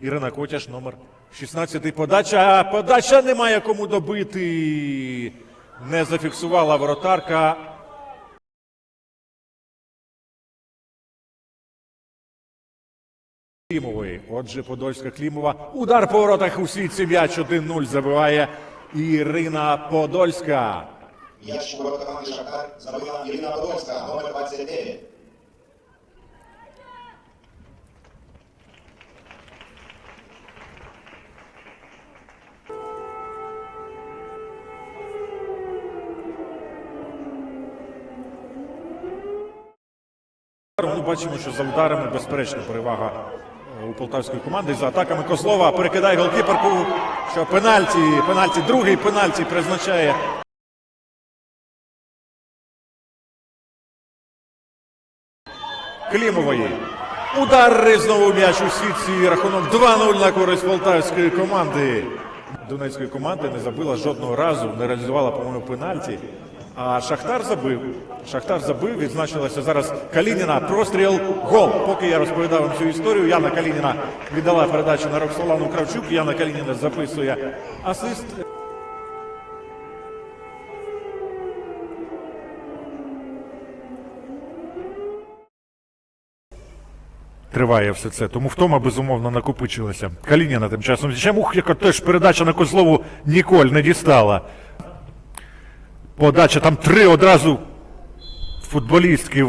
Ірина Котяш, номер 16. Подача. Подача немає кому добити. Не зафіксувала воротарка. Клімової. Отже, Подольська Клімова. Удар по воротах у сітці м'яч 1-0 забиває Ірина Подольська. М'яч у ворот Шахтар забила Ірина Подольська, номер 29. Ну, бачимо, що за ударами безперечна перевага е, у полтавської команди. За атаками Козлова перекидає голкіперку. Що пенальті, пенальті, другий пенальті призначає. Клімової. Удар знову м'яч у сітці. Рахунок 2-0 на користь полтавської команди. Донецької команди не забила жодного разу, не реалізувала, по-моєму, пенальті. А Шахтар забив. Шахтар забив, відзначилася зараз Калініна. Простріл, гол. Поки я розповідав вам цю історію, Яна Калініна віддала передачу на Роксолану Кравчук. Яна Калініна записує асист. Триває все це, тому втома безумовно накопичилася. Калініна тим часом ще мух, яка теж передача на Козлову Ніколь не дістала. Подача там три одразу футболістки.